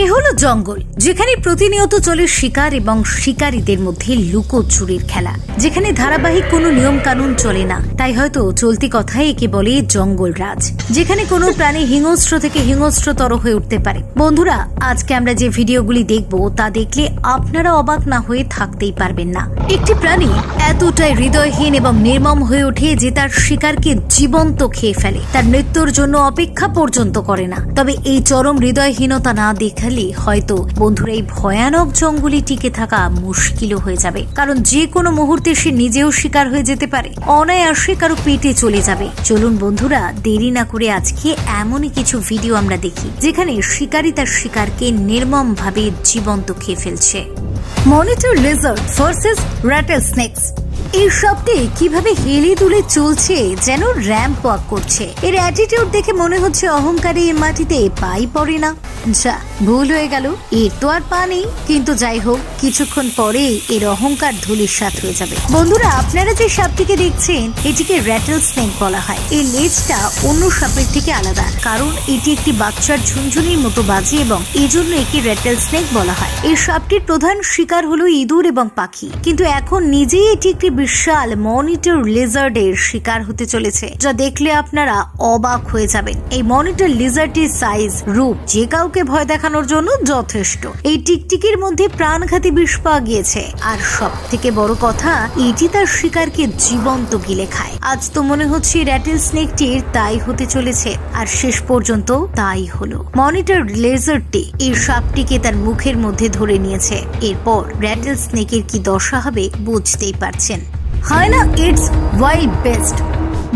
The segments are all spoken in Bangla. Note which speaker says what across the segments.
Speaker 1: এ হলো জঙ্গল, যেখানে প্রতিনিয়ত চলে শিকার এবং শিকারীদের মধ্যে লুকোচুরির খেলা। যেখানে ধারাবাহিক কোনো নিয়ম কানুন চলে না, তাই হয়তো চলতি কথায় একে বলে জঙ্গল রাজ। যেখানে কোনো প্রাণী হিংস্র থেকে হিংস্রতর হয়ে উঠতে পারে। বন্ধুরা, আজকে আমরা যে ভিডিওগুলি দেখব, তা দেখলে আপনারা অবাক না হয়ে থাকতেই পারবেন না। একটি প্রাণী এতটাই হৃদয়হীন এবং নির্মম হয়ে ওঠে যে তার শিকারকে জীবন্ত খেয়ে ফেলে। তার মৃত্যুর জন্য অপেক্ষা পর্যন্ত করে না। তবে এই চরম হৃদয়হীনতা না দেখালে হয়তো বন্ধুরা এই ভয়ানক জঙ্গলে টিকে থাকা মুশকিলও হয়ে যাবে। কারণ যে কোনো মুহূর্তে সে নিজেও শিকার হয়ে যেতে পারে। অনায়াসে কারও পেটে চলে যাবে। চলুন বন্ধুরা, দেরি না করে আজকে এমনই কিছু ভিডিও আমরা দেখি, যেখানে শিকারী তার শিকারকে নির্মম ভাবে জীবন্ত খেয়ে ফেলছে। Monitor lizard versus ratel snakes এই শব্দে কীভাবে হেলে দুলে চলছে, যেন র্যাম্প ওয়াক করছে? এর অ্যাটিটিউড দেখে মনে হচ্ছে অহংকারে এই মাটিতে পাই পড়ে না। যা, ভুল হয়ে গেল। এর তো আর পা নেই। কিন্তু যাই হোক, কিছুক্ষণ পরে এর অহংকার ধুলির সাথ হয়ে যাবে। বন্ধুরা, আপনারা যে সাপটিকে দেখছেন, এটিকে র্যাটেল স্নেক বলা হয়। এই লেজটা অন্য সাপের থেকে আলাদা, কারণ এটি একটি বাচ্চার ঝুনঝুনির মতো বাজে এবং এজন্য একে র্যাটেল স্নেক বলা হয়। এই সাপটির প্রধান শিকার হলো ইঁদুর এবং পাখি। কিন্তু এখন নিজেই এটি একটি বিশাল মনিটর লেজার্ডের শিকার হতে চলেছে, যা দেখলে আপনারা অবাক হয়ে যাবেন। এই মনিটর লিজার্ডটির সাইজ রূপ যে কাউকে ভয় দেখানোর জন্য যথেষ্ট। এই টিকটিকির মধ্যে প্রাণঘাতী বিষ পাওয়া গিয়েছে। আর সব থেকে বড় কথা, এটি তার শিকারকে জীবন্ত গিলে খায়। আজ তো মনে হচ্ছে র্যাটেল স্নেকটির তাই হতে চলেছে, আর শেষ পর্যন্ত তাই হলো। মনিটর লেজারটি এই সাপটিকে তার মুখের মধ্যে ধরে নিয়েছে। এরপর র্যাটেল স্নেকের কি দশা হবে বুঝতেই পারছেন। হায়না ইটস ওয়াই বেস্ট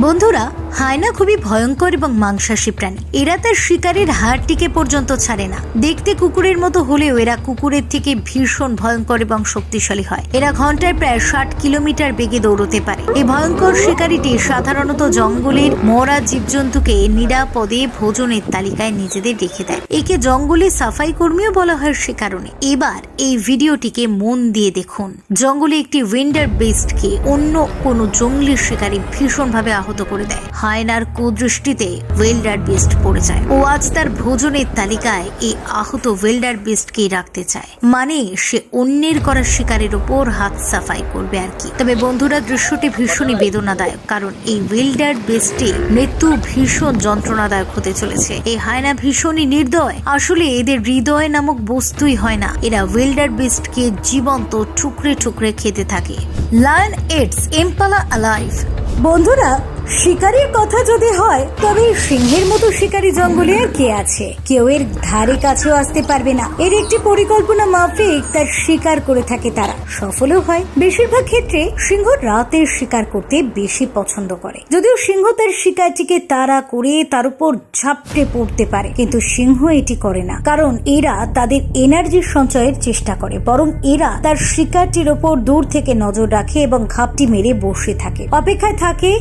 Speaker 1: বন্ধুরা হায়না খুবই ভয়ঙ্কর এবং মাংসাশী প্রাণী। এরা তার শিকারের হাড়টিকে পর্যন্ত ছাড়ে না। দেখতে কুকুরের মতো হলেও এরা কুকুরের থেকে ভীষণ ভয়ঙ্কর এবং শক্তিশালী হয়। এরা ঘন্টায় প্রায় ষাট কিলোমিটার বেগে দৌড়তে পারে। এই ভয়ঙ্কর শিকারীটি সাধারণত জঙ্গলের মরা জীবজন্তুকে নিরাপদে ভোজনের তালিকায় নিজেদের রেখে দেয়। একে জঙ্গলে সাফাই কর্মীও বলা হয় সে কারণে। এবার এই ভিডিওটিকে মন দিয়ে দেখুন। জঙ্গলে একটি উইন্ডার বেস্টকে অন্য কোনো জঙ্গলি শিকারী ভীষণভাবে আহত করে দেয়। হায়নার কুদৃষ্টিতে ওয়েল্ডার বেস্ট পড়ে যায়। ও আজ তার ভোজনের তালিকায় এই আহত ওয়েল্ডার বেস্টকেই রাখতে চায়। মানে সে অন্যের করা শিকারের উপর হাত সাফাই করবে আর কি। তবে বন্ধুরা, দৃশ্যটি ভীষণই বেদনাদায়ক, কারণ এই ওয়েল্ডার বেস্টে মৃত্যু ভীষণ যন্ত্রণাদায়ক হতে চলেছে। এই হায়না ভীষণই নির্দয়। আসলে এদের হৃদয় নামক বস্তুই হয় না। এরা ওয়েল্ডার বেস্টকে জীবন্ত টুকরে টুকরে খেতে থাকে। লায়ন এটস এম্পালা অ্যালাইভ বন্ধুরা শিকারীর কথা যদি হয়, তবে সিংহের মতো শিকারী জঙ্গলে আর কে আছে? কেউ এর ধারে কাছেও আসতে পারবে না। এর একটি পরিকল্পনা মাফিক তার শিকার করে থাকে তারা। সফলও হয়। বেশিরভাগ ক্ষেত্রে সিংহ রাতের শিকার করতে বেশি পছন্দ করে। যদিও সিংহ তার শিকারটিকে তাড়া করে তার উপর ঝাপটে পড়তে পারে, কিন্তু সিংহ এটি করে না। কারণ এরা তাদের এনার্জি সঞ্চয়ের চেষ্টা করে, বরং এরা তার শিকারটির ওপর দূর থেকে নজর রাখে এবং ঘাপটি মেরে বসে থাকে। অপেক্ষায় থাকে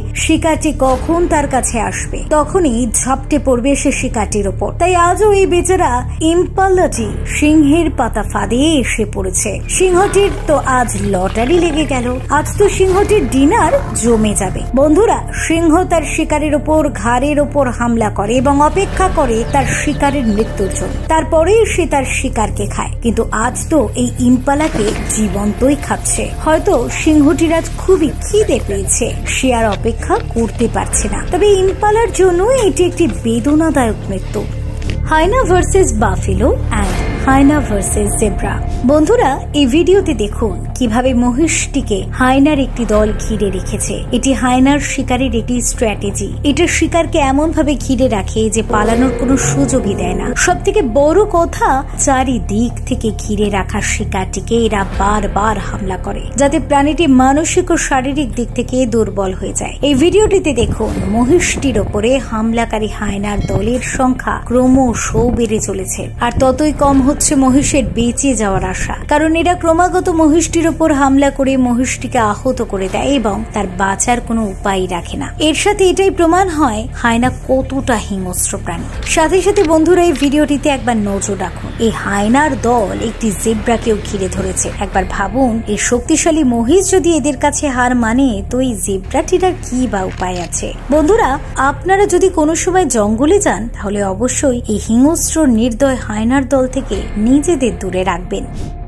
Speaker 1: শিকারটি কখন তার কাছে আসবে? তখনই ঝাপটে পড়বে সে শিকারটির ওপর। তাই আজও এই বেচারা ইম্পাল্লাটি সিংহের পাতা ফাঁদে এসে পড়েছে। সিংহটির তো আজ লটারি লেগে গেল। আজ তো সিংহটির ডিনার জমে যাবে। বন্ধুরা, সিংহ তার শিকারের ওপর, ঘাড়ের ওপর হামলা করে এবং অপেক্ষা করে তার শিকারের মৃত্যুর জন্য। তারপরেই সে তার শিকারকে খায়। কিন্তু আজ তো এই ইম্পালাকে জীবন্তই খাচ্ছে। হয়তো সিংহটির আজ খুবই খিদে পেয়েছে। সে আর অপেক্ষা করতে পারছে না। তবে ইম্পালার জন্য এটি একটি বেদনাদায়ক মৃত্যু। Hyena versus buffalo and hyena versus zebra বন্ধুরা, এই ভিডিওতে দেখুন কীভাবে মহিষটিকে হায়নার একটি দল ঘিরে রেখেছে। এটি হায়নার শিকারের একটি স্ট্র্যাটেজি। এটা শিকারকে এমন ভাবে ঘিরে রাখে যে পালানোর কোনো সুযোগই দেয় না। সব থেকে বড় কথা, চারিদিক থেকে ঘিরে রাখা শিকারটিকে এরা বারবার হামলা করে, যাতে প্রাণীটি মানসিক ও শারীরিক দিক থেকে দুর্বল হয়ে যায়। এই ভিডিওটিতে দেখুন, মহিষটির ওপরে হামলাকারী হায়নার দলের সংখ্যা ক্রমশ বেড়ে চলেছে। আর ততই কম হচ্ছে মহিষের বেঁচে যাওয়ার আশা। কারণ এরা ক্রমাগত মহিষটির ওপর হামলা করে মহিষটিকে আহত করে দেয় এবং তার বাঁচার কোনো উপায় রাখে না। এর সাথে এটাই প্রমাণ হয় হায়না কতটা হিংস্র প্রাণী। সাথে সাথে বন্ধুরা, এই ভিডিওটিতে একবার নজর রাখুন, এই হায়নার দল একটি জেব্রাকেও ঘিরে ধরেছে। একবার ভাবুন, এই শক্তিশালী মহিষ যদি এদের কাছে হার মানে তো এই জেব্রাটির আর কি বা উপায় আছে? বন্ধুরা, আপনারা যদি কোনো সময় জঙ্গলে যান, তাহলে অবশ্যই এই হিংস্র নির্দয় হায়নার দল থেকে নিজেদের দূরে রাখবেন।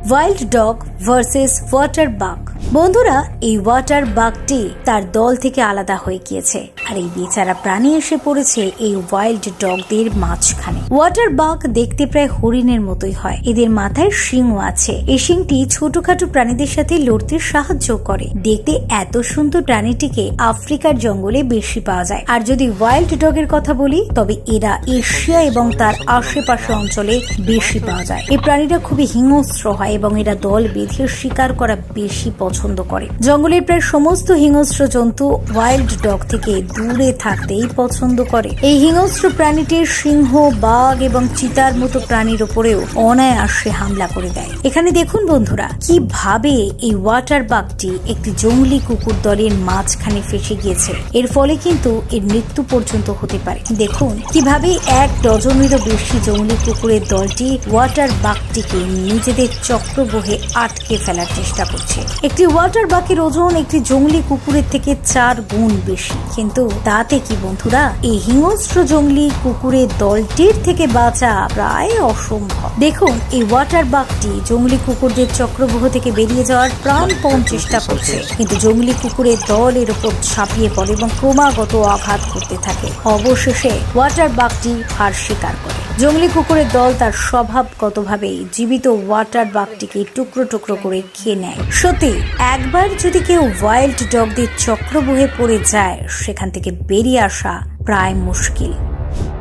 Speaker 1: Wild dog versus water bug বন্ধুরা, এই ওয়াটার বাগটি তার দল থেকে আলাদা হয়ে গিয়েছে আর এই বেচারা প্রাণী এসে পড়েছে এই ওয়াইল্ড ডগদের মাঝখানে। ওয়াটার বাগ দেখতে প্রায় হরিণের মতোই হয়। এদের মাথায় শিংও আছে। এই শিংটি ছোটখাটো প্রাণীদের সাথে লড়তে সাহায্য করে। দেখতে এত সুন্দর প্রাণীটিকে আফ্রিকার জঙ্গলে বেশি পাওয়া যায়। আর যদি ওয়াইল্ড ডগের কথা বলি, তবে এরা এশিয়া এবং তার আশেপাশে অঞ্চলে বেশি পাওয়া যায়। এই প্রাণীরা খুবই হিংস্র হয় এবং এরা দল বেঁধে শিকার করা বেশি পছন্দ করে। জঙ্গলের প্রায় সমস্ত হিংস্র জন্তু ওয়াইল্ড ডগ থেকে দূরে থাকতেই পছন্দ করে। এই হিংস্র প্রাণীটির সিংহ, বাঘ এবং চিতার মতো প্রাণীর উপরেও অনায়াসে হামলা করে দেয়। এখানে দেখুন বন্ধুরা, কীভাবে এই ওয়াটার বাঘটি একটি জঙ্গলি কুকুর দলের মাঝখানে ফেসে গিয়েছে। এর ফলে কিন্তু এর মৃত্যু পর্যন্ত হতে পারে। দেখুন, কীভাবে এক ডজনেরও বেশি জঙ্গলি কুকুরের দলটি ওয়াটার বাঘটিকে নিজেদের চক্রবহে আটকে ফেলার চেষ্টা করছে। একটি ওয়াটার বাঘের ওজন, একটি জঙ্গলি কুকুরের থেকে চার গুণ বেশি। কিন্তু তাতে কি বন্ধুরা? এই হিংস্র জঙ্গলি কুকুরের দলটির থেকে বাঁচা প্রায় অসম্ভব। দেখুন, এই ওয়াটার বাঘটি জঙ্গলি কুকুরদের চক্রবহ থেকে বেরিয়ে যাওয়ার প্রাণপণ চেষ্টা করছে। কিন্তু জঙ্গলি কুকুরের দল এর উপর ঝাঁপিয়ে পড়ে এবং ক্রমাগত আঘাত করতে থাকে। অবশেষে ওয়াটার বাঘটি হার স্বীকার করে। জঙ্গলি কুকুরের দল তার স্বভাবগতভাবেই জীবিত ওয়াটার বাঘটিকে টুকরো টুকরো করে খেয়ে নেয়। সত্যি, একবার যদি কেউ ওয়াইল্ড ডগদের চক্রবুহে পড়ে যায়, সেখান থেকে বেরিয়ে আসা প্রায় মুশকিল।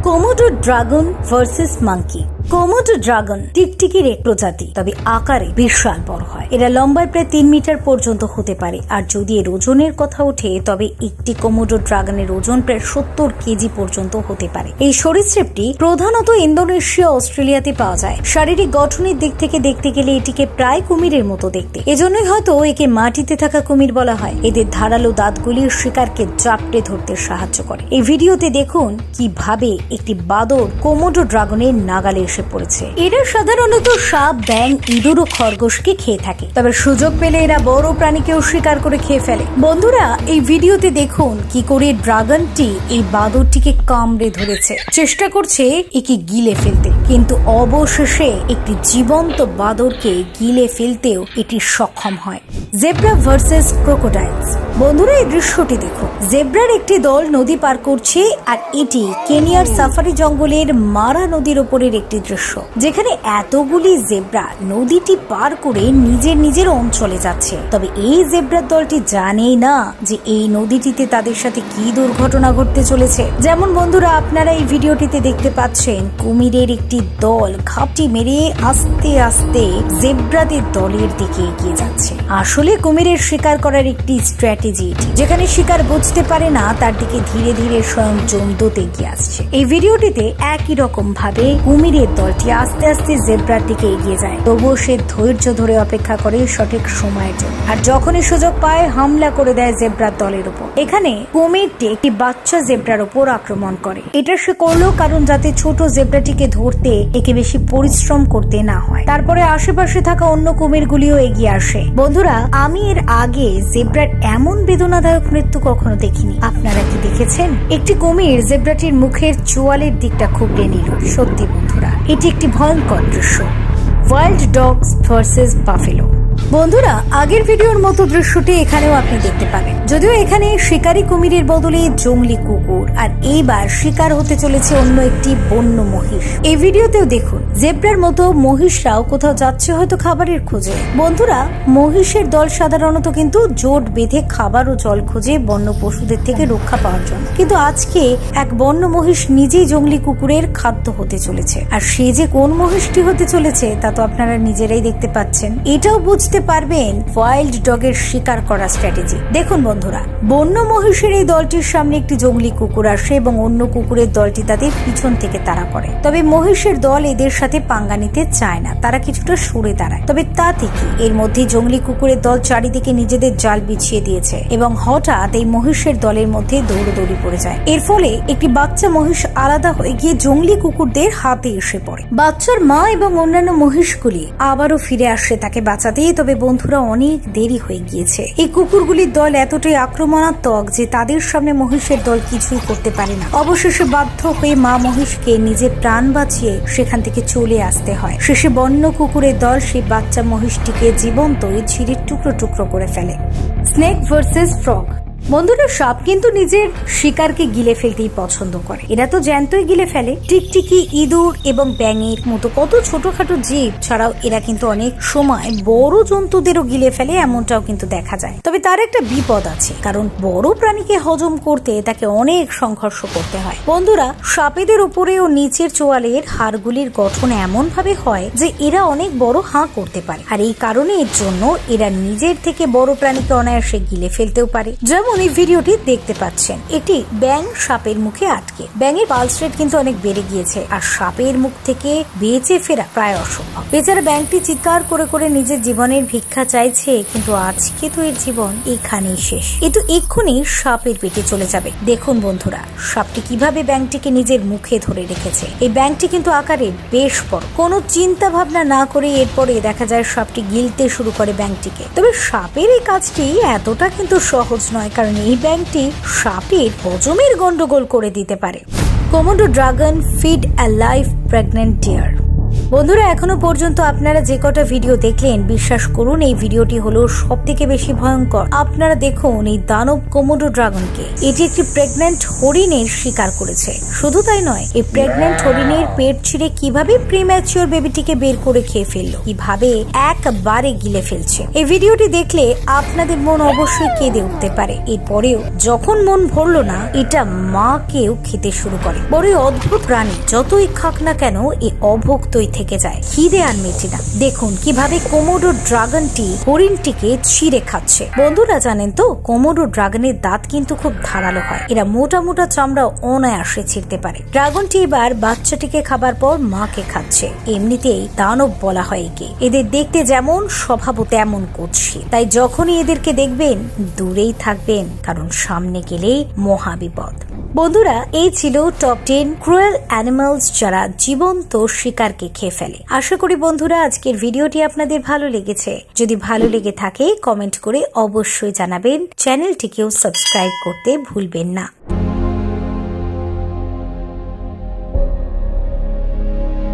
Speaker 1: Komodo dragon versus monkey. Komodo dragon টিকটিকির এক প্রজাতি তবে আকারে বিশাল বড় হয়। এরা লম্বায় প্রায় তিন মিটার পর্যন্ত হতে পারে, আর যদি এর ওজনের কথা ওঠে, তবে একটি কোমোডো ড্রাগনের ওজন প্রায় সত্তর কেজি পর্যন্ত হতে পারে। এই সরীসৃপটি প্রধানত ইন্দোনেশিয়া, অস্ট্রেলিয়াতে পাওয়া যায়। শারীরিক গঠনের দিক থেকে দেখতে গেলে এটিকে প্রায় কুমিরের মতো দেখতে। এজন্যই হয়তো একে মাটিতে থাকা কুমির বলা হয়। এদের ধারালো দাঁতগুলি শিকারকে জাপটে ধরতে সাহায্য করে। এই ভিডিওতে দেখুন কীভাবে একটি বাদর কোমোডো ড্রাগনের নাগালে এসে পড়েছে। এরা সাধারণত সাপ ব্যাং ইঁদুর ও খরগোশকে খেয়ে থাকে। তবে সুযোগ পেলে এরা বড় প্রাণীকেও শিকার করে খেয়ে ফেলে। বন্ধুরা, এই ভিডিওতে দেখুন কি করে ড্রাগনটি এই বাদরটিকে কামড়ে ধরেছে। চেষ্টা করছে একে গিলে ফেলতে। কিন্তু অবশেষে একটি জীবন্ত বাদরকে গিলে ফেলতেও এটি সক্ষম হয়। Zebra versus crocodiles. বন্ধুরা, এই দৃশ্যটি দেখুন। জেব্রার একটি দল নদী পার করছে আর এটি কেনিয়ার সাফারি জঙ্গলের মারা নদীর ওপরের একটি দৃশ্য, যেখানে এতগুলি জেব্রা নদীটি পার করে নিজের নিজের অঞ্চলে যাচ্ছে। তবে এই জেব্রার দলটি জানেই না যে এই নদীটিতে তাদের সাথে কি দুর্ঘটনা ঘটতে চলেছে। যেমন বন্ধুরা, আপনারা এই ভিডিওটিতে দেখতে পাচ্ছেন কুমিরের একটি দল ঘাপটি মেরে আস্তে আস্তে জেব্রাদের দলের দিকে এগিয়ে যাচ্ছে। আসলে কুমিরের শিকার করার একটি স্ট্র্যাটেজি যেখানে শিকার বুঝতে পারে না, তার দিকে ধীরে ধীরে স্বয়ং জমদূত এগিয়ে আসছে। এই ভিডিওটিতে একই রকম ভাবে কুমিরের দলটি আস্তে আস্তে জেব্রার দিকে এগিয়ে যায়। তবুও সে ধৈর্য ধরে অপেক্ষা করে সঠিক সময়ের জন্য। আর যখনই সুযোগ পায়, হামলা করে দেয় জেব্রার দলের উপর। এখানে কুমিরটি একটি বাচ্চা জেব্রার উপর আক্রমণ করে। এটা সে করল কারণ যাতে ছোট জেব্রাটিকে ধরতে একে বেশি পরিশ্রম করতে না হয়। তারপরে আশেপাশে থাকা অন্য কুমিরগুলিও এগিয়ে আসে। বন্ধুরা, আমি এর আগে জেব্রার এমন বেদনাদায়ক মৃত্যু কখনো দেখিনি। আপনারা কি দেখেছেন? একটি কুমির জেব্রাটির মুখের চোয়ালের দিকটা খুবড়ে নিল সত্যি বন্ধুরা, এটি একটি ভয়ঙ্কর দৃশ্য। Wild dogs versus buffalo. বন্ধুরা, আগের ভিডিওর মতো দৃশ্যটি এখানেও আপনি দেখতে পাবেন। যদিও এখানে শিকারী কুমিরের বদলে জঙ্গলি কুকুর, আর এইবার শিকার হতে চলেছে অন্য একটি বন্য মহিষ। এই ভিডিওতেও দেখুন, জেব্রার মতো মহিষরাও কোথাও যাচ্ছে হয়তো খাবারের খোঁজে। বন্ধুরা, মহিষের দল সাধারণত কিন্তু জোট বেঁধে খাবার ও জল খুঁজে বন্য পশুদের থেকে রক্ষা পাওয়ার জন্য। কিন্তু আজকে এক বন্য মহিষ নিজেই জঙ্গলি কুকুরের খাদ্য হতে চলেছে। আর সে যে কোন মহিষটি হতে চলেছে, তা তো আপনারা নিজেরাই দেখতে পাচ্ছেন। এটাও বুঝতে পারবেন ওয়াইল্ড ডগের শিকার করা স্ট্র্যাটেজি দেখুন বন্ধুরা, বন্য মহিষের এই দলটির সামনে একটি জঙ্গলি কুকুর আসে এবং অন্য কুকুরের দলটি তাদের পিছন থেকে তাড়া করে। তবে মহিষের দল এদের সাথে পাঙ্গা নিতে চায় না, তারা কিছুটা সরে দাঁড়ায়। তবে তা থেকে এর মধ্যে জঙ্গলি কুকুরের দল চারিদিকে নিজেদের জাল বিছিয়ে দিয়েছে এবং হঠাৎ এই মহিষের দলের মধ্যে দৌড়দৌড়ি পড়ে যায়। এর ফলে একটি বাচ্চা মহিষ আলাদা হয়ে গিয়ে জঙ্গলি কুকুরদের হাতে এসে পড়ে। বাচ্চার মা এবং অন্যান্য মহিষগুলি আবারও ফিরে আসে তাকে বাঁচাতে। তবে বন্ধুরা অনেক দেরি হয়ে গিয়েছে। এই কুকুরগুলির দল এতটাই আক্রমণাত্মক যে তাদের সামনে মহিষের দল কিছুই করতে পারে না। অবশেষে বাধ্য হয়ে মা মহিষকে নিজের প্রাণ বাঁচিয়ে সেখান থেকে চলে আসতে হয়। শেষে বন্য কুকুরের দল সেই বাচ্চা মহিষটিকে জীবন্তই ছিঁড়ে টুকরো টুকরো করে ফেলে। Snake versus frog. বন্ধুরা, সাপ কিন্তু নিজের শিকারকে গিলে ফেলতেই পছন্দ করে। এরা তো জ্যান্তই গিলে ফেলে। টিকটিকি, ইঁদুর এবং ব্যাঙের মতো কত ছোটখাটো জীব ছাড়াও এরা কিন্তু অনেক সময় বড় জন্তুদেরও গিলে ফেলে, এমনটাও কিন্তু দেখা যায়। তবে তার একটা বিপদ আছে, কারণ বড় প্রাণীকে হজম করতে তাকে অনেক সংঘর্ষ করতে হয়। বন্ধুরা, সাপেদের উপরে ও নিচের চোয়ালের হাড়গুলির গঠন এমন ভাবে হয় যে এরা অনেক বড় হাঁ করতে পারে। আর এই কারণে এর জন্য এরা নিজের থেকে বড় প্রাণীকে অনায়াসে গিলে ফেলতেও পারে। যেমন এই ভিডিওটি দেখতে পাচ্ছেন। এটি ব্যাং সাপের মুখে আটকে। ব্যাঙের পালস রেট কিন্তু অনেক বেড়ে গিয়েছে আর সাপের মুখ থেকে বেঁচে ফেরা প্রায় অসম্ভব। বেচারা ব্যাংকটি চিৎকার করে করে নিজের জীবনের ভিক্ষা চাইছে, কিন্তু আজকে তো এর জীবন এখানেই শেষ। এ তো এক্ষুনি সাপের পেটে চলে যাবে। দেখুন বন্ধুরা, সাপটি কীভাবে ব্যাংকটিকে নিজের মুখে ধরে রেখেছে। এই ব্যাংকটি কিন্তু আকারে বেশ বড়। কোনো চিন্তা ভাবনা না করে এরপরে দেখা যায় সাপটি গিলতে শুরু করে ব্যাংকটিকে তবে সাপের এই কাজটি এতটা কিন্তু সহজ নয় এই ব্যাংকটি সাপের হজমের গন্ডগোল করে দিতে পারে। Komodo dragon feed a life pregnant deer বন্ধুরা, এখনও পর্যন্ত আপনারা যে কটা ভিডিও দেখলেন, বিশ্বাস করুন, এই ভিডিওটি হলো সব থেকে বেশি ভয়ঙ্কর। আপনারা দেখুন এই দানব কোমোডো ড্রাগনকে। এটি একটি প্রেগনেন্ট হরিণের শিকার করেছে। শুধু তাই নয়, এই প্রেগনেন্ট হরিণের পেট ছিঁড়ে কীভাবে প্রিম্যাচিওর বেবিটিকে বের করে খেয়ে ফেলল, কীভাবে একবারে গিলে ফেলছে। এই ভিডিওটি দেখলে আপনাদের মন অবশ্যই কেঁদে উঠতে পারে। এরপরেও যখন মন ভরলো না, এটা মাকেও খেতে শুরু করে। বড়ই অদ্ভুত প্রাণী, যতই খাক না কেন এ অভুক্তই থেকে যায়। খিদে আর মেটে না। দেখুন কীভাবে কোমোডো ড্রাগনটি হরিণটিকে ছিঁড়ে খাচ্ছে। বন্ধুরা জানেন তো কোমোডো ড্রাগনের দাঁত কিন্তু খুব ধারালো হয়। এরা মোটা মোটা চামড়া অনায়াসে ছিঁড়তে পারে। ড্রাগনটি এবার বাচ্চাটিকে খাবার পর মাকে খাচ্ছে। এমনিতেই দানব বলা হয় একে। এদের দেখতে যেমন স্বভাব তেমন করছি তাই যখনই এদেরকে দেখবেন, দূরেই থাকবেন, কারণ সামনে গেলেই মহাবিপদ বন্ধুরা, এই ছিল টপ টেন ক্রুয়েল অ্যানিমালস যারা জীবন্ত শিকারকে খেয়ে ফেলে। আশা করি বন্ধুরা, আজকের ভিডিওটি আপনাদের ভালো লেগেছে। যদি ভালো লেগে থাকে, কমেন্ট করে অবশ্যই জানাবেন। চ্যানেলটিকেও সাবস্ক্রাইব করতে ভুলবেন না।